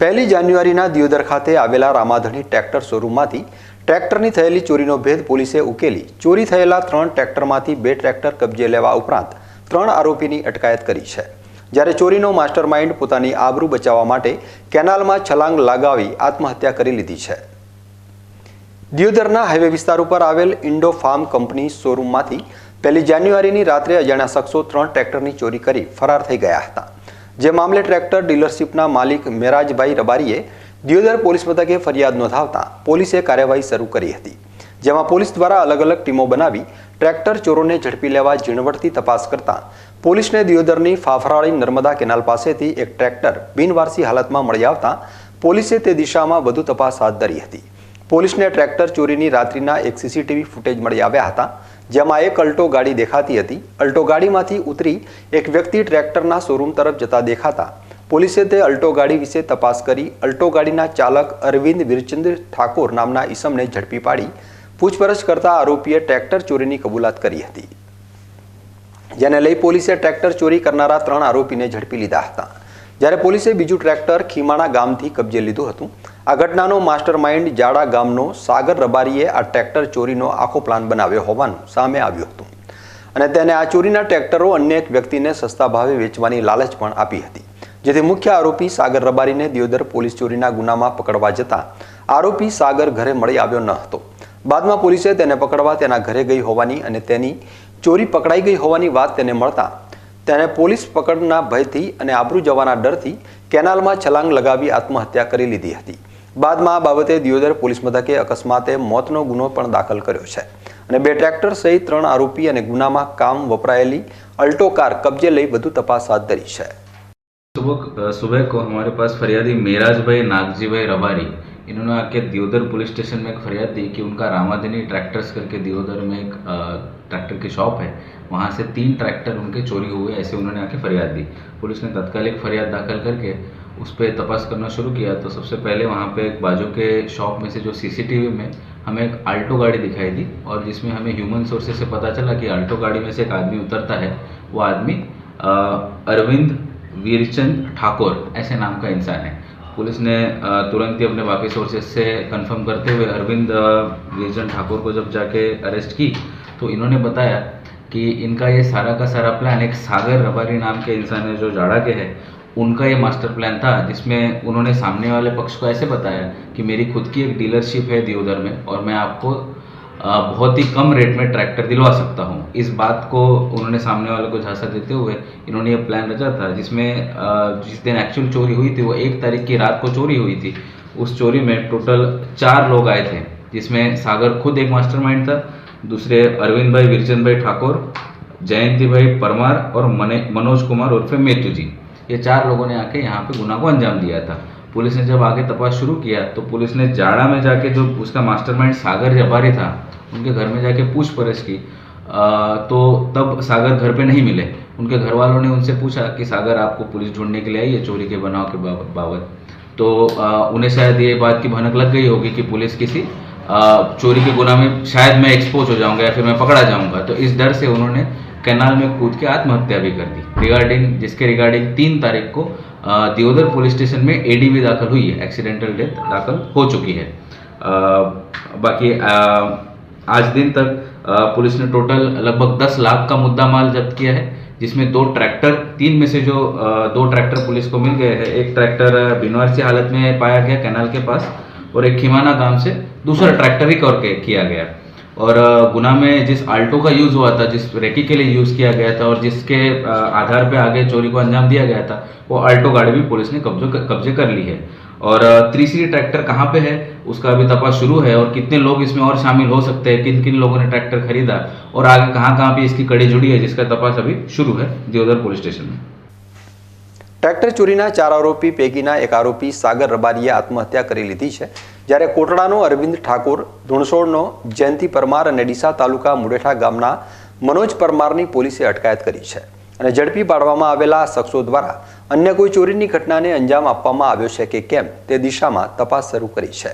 પહેલી જાન્યુઆરીના દિયોદર ખાતે આવેલા રામાધણી ટ્રેક્ટર શોરૂમમાંથી ટ્રેક્ટરની થયેલી ચોરીનો ભેદ પોલીસે ઉકેલી. ચોરી થયેલા ત્રણ ટ્રેક્ટરમાંથી બે ટ્રેક્ટર કબજે લેવા ઉપરાંત ત્રણ આરોપીની અટકાયત કરી છે. જ્યારે ચોરીનો માસ્ટરમાઇન્ડ પોતાની આબરૂ બચાવવા માટે કેનાલમાં છલાંગ લગાવી આત્મહત્યા કરી લીધી છે. દિયોદરના હાઈવે વિસ્તાર ઉપર આવેલ ઇન્ડો ફાર્મ કંપની શોરૂમમાંથી પહેલી જાન્યુઆરીની રાત્રે અજાણ્યા શખ્સો ત્રણ ટ્રેક્ટરની ચોરી કરી ફરાર થઈ ગયા હતા. જે મામલે ટ્રેક્ટર ડીલરશીપના માલિક મેરાજભાઈ રબારીએ દિયોદર પોલીસ મથકે ફરિયાદ નોંધાવતા પોલીસે કાર્યવાહી શરૂ કરી હતી, જેમાં પોલીસ દ્વારા અલગ અલગ ટીમો બનાવી ટ્રેક્ટર ચોરોને ઝડપી લેવા ઝીણવટથી તપાસ કરતા પોલીસને દિયોદરની ફાફરાળી નર્મદા કેનાલ પાસેથી એક ટ્રેક્ટર બિનવારસી હાલતમાં મળી આવતા પોલીસે તે દિશામાં વધુ તપાસ હાથ ધરી હતી. પોલીસને ટ્રેક્ટર ચોરીની રાત્રિના એક સીસીટીવી ફૂટેજ મળી આવ્યા હતા જેમાં એક અલ્ટો ગાડી દેખાતી હતી. અલ્ટો ગાડીમાંથી ઉતરી એક વ્યક્તિ ટ્રેક્ટરના શોરૂમ તરફ જતા દેખાતા. પોલીસે તે અલ્ટો ગાડી વિશે તપાસ કરી અલ્ટો ગાડીના ચાલક અરવિંદ વીરચંદ્ર ઠાકોર નામના ઈસમને ઝડપી પાડી. પૂછપરછ કરતા આરોપીએ ટ્રેક્ટર ચોરીની કબૂલાત કરી હતી. જેને લઈ પોલીસે ટ્રેક્ટર ચોરી કરનારા ત્રણ આરોપીને ઝડપી લીધા હતા. જ્યારે પોલીસે બીજું ટ્રેક્ટર ખીમાણા ગામથી કબજે લીધું હતું આ ઘટનાનો માસ્ટર માઇન્ડ જાડા ગામનો સાગર રબારીએ આ ટ્રેક્ટર ચોરીનો આખો પ્લાન બનાવ્યો હોવાનું સામે આવ્યું હતું. અને તેને આ ચોરીના ટ્રેક્ટરો અન્ય એક વ્યક્તિને સસ્તા ભાવે વેચવાની લાલચ પણ આપી હતી. જેથી મુખ્ય આરોપી સાગર રબારીને દિયોદર પોલીસ ચોરીના ગુનામાં પકડવા જતા આરોપી સાગર ઘરે મળી આવ્યો ન હતો. બાદમાં પોલીસે તેને પકડવા તેના ઘરે ગઈ હોવાની અને તેની ચોરી પકડાઈ ગઈ હોવાની વાત તેને મળતા તેને પોલીસ પકડના ભયથી અને આબરૂ જવાના ડરથી કેનાલમાં છલાંગ લગાવી આત્મહત્યા કરી લીધી હતી. બાદમાં આ બાબતે દિયોદર પોલીસ મથકે અકસ્માતે મોતનો ગુનો પણ દાખલ કર્યો છે અને બે ટ્રેક્ટર સહિત ત્રણ આરોપી અને ગુનામાં કામ વપરાયેલી અલ્ટો કાર કબજે લઈ વધુ તપાસ હાથ ધરી છે सुबह सुबह को हमारे पास फरियादी मेराज भाई नागजी भाई रबारी इन्होंने आके दियोदर पुलिस स्टेशन में एक फरियाद दी कि उनका रामाधनी ट्रैक्टर्स करके दियोदर में एक अ, ट्रैक्टर की शॉप है वहाँ से तीन ट्रैक्टर उनके चोरी हुए ऐसे उन्होंने आके फरियाद दी पुलिस ने तत्कालिक फरियाद दाखिल करके उस पर तपास करना शुरू किया तो सबसे पहले वहाँ पे एक बाजू के शॉप में से जो सीसीटीवी में हमें एक आल्टो गाड़ी दिखाई दी और जिसमें हमें ह्यूमन सोर्सेज से पता चला कि आल्टो गाड़ी में से एक आदमी उतरता है, वो आदमी अरविंद वीरचंद ठाकुर ऐसे नाम का इंसान है। पुलिस ने तुरंत ही अपने बाकी सोर्सेज से कंफर्म करते हुए अरविंद वीरचंद ठाकुर को जब जाके अरेस्ट की तो इन्होंने बताया कि इनका ये सारा का सारा प्लान एक सागर रबारी नाम के इंसान है जो जाड़ा के है उनका ये मास्टर प्लान था, जिसमें उन्होंने सामने वाले पक्ष को ऐसे बताया कि मेरी खुद की एक डीलरशिप है दियोदर में और मैं आपको बहुत ही कम रेट में ट्रैक्टर दिलवा सकता हूँ। इस बात को उन्होंने सामने वाले को झांसा देते हुए इन्होंने ये प्लान रचा था, जिसमें जिस दिन एक्चुअल चोरी हुई थी, वो एक तारीख की रात को चोरी हुई थी, उस चोरी में टोटल चार लोग आए थे, जिसमें सागर खुद एक मास्टरमाइंड था, दूसरे अरविंद भाई, वीरचंद भाई ठाकुर, जयंती भाई परमार और मने, मनोज कुमार उर्फे मेतू जी ये चार लोगों ने आके यहाँ पे गुना को अंजाम दिया था। पुलिस ने जब आगे तपास शुरू किया तो पुलिस ने जाड़ा में जाके जो उसका मास्टरमाइंड सागर रबारी था उनके घर में जाके पूछपरछ की। अ, तो तब सागर घर पे नहीं मिले। उनके घर वालों ने उनसे पूछा कि सागर आपको पुलिस ढूँढने के लिए आई है चोरी के बनाव के बाबत? तो अ, उन्हें शायद ये बात की भनक लग गई होगी कि पुलिस किसी अ, चोरी के गुना में शायद मैं एक्सपोज हो जाऊँगा या फिर मैं पकड़ा जाऊँगा। तो इस डर से उन्होंने कैनाल में कूद के आत्महत्या भी कर दी। रिगार्डिंग जिसके रिगार्डिंग तीन तारीख को दियोदर पुलिस स्टेशन में एडीबी दाखिल हुई है। एक्सीडेंटल डेथ दाखिल हो चुकी है। अ, बाकी अ, आज दिन तक अ, पुलिस ने टोटल लगभग 10 लाख का मुद्दा माल जब्त किया है जिसमें दो ट्रैक्टर तीन में से जो दो ट्रैक्टर पुलिस को मिल गए हैं। एक ट्रैक्टर बिनवारसी हालत में पाया गया कैनाल के पास और एक खिमाना गाँव से दूसरा ट्रैक्टर रिकवर किया गया। और अ, गुना में जिस आल्टो का यूज़ हुआ था जिस रेकी के लिए यूज़ किया गया था और जिसके अ, आधार पे आगे चोरी को अंजाम दिया गया था वो आल्टो गाड़ी भी पुलिस ने कब्जो कब्जे कर ली है और तीसरी ट्रैक्टर कहाँ पे है उसका अभी तपास शुरू है और कितने लोग इसमें और शामिल हो सकते हैं किन किन लोगों ने ट्रैक्टर खरीदा और आगे कहाँ कहाँ पे इसकी कड़ी जुड़ी है जिसका तपास अभी शुरू है दियोदर पुलिस स्टेशन में ટ્રેક્ટર ચોરીના ચાર આરોપી પૈકીના એક આરોપી સાગર રબારીએ આત્મહત્યા કરી લીધી છે જ્યારે કોટડાનો અરવિંદ ઠાકોર ધૂણસોડનો જયંતિ પરમાર અને ડીસા તાલુકા મુડેઠા ગામના મનોજ પરમારની પોલીસે અટકાયત કરી છે અને ઝડપી પાડવામાં આવેલા શખ્સો દ્વારા અન્ય કોઈ ચોરીની ઘટનાને અંજામ આપવામાં આવ્યો છે કે કેમ તે દિશામાં તપાસ શરૂ કરી છે.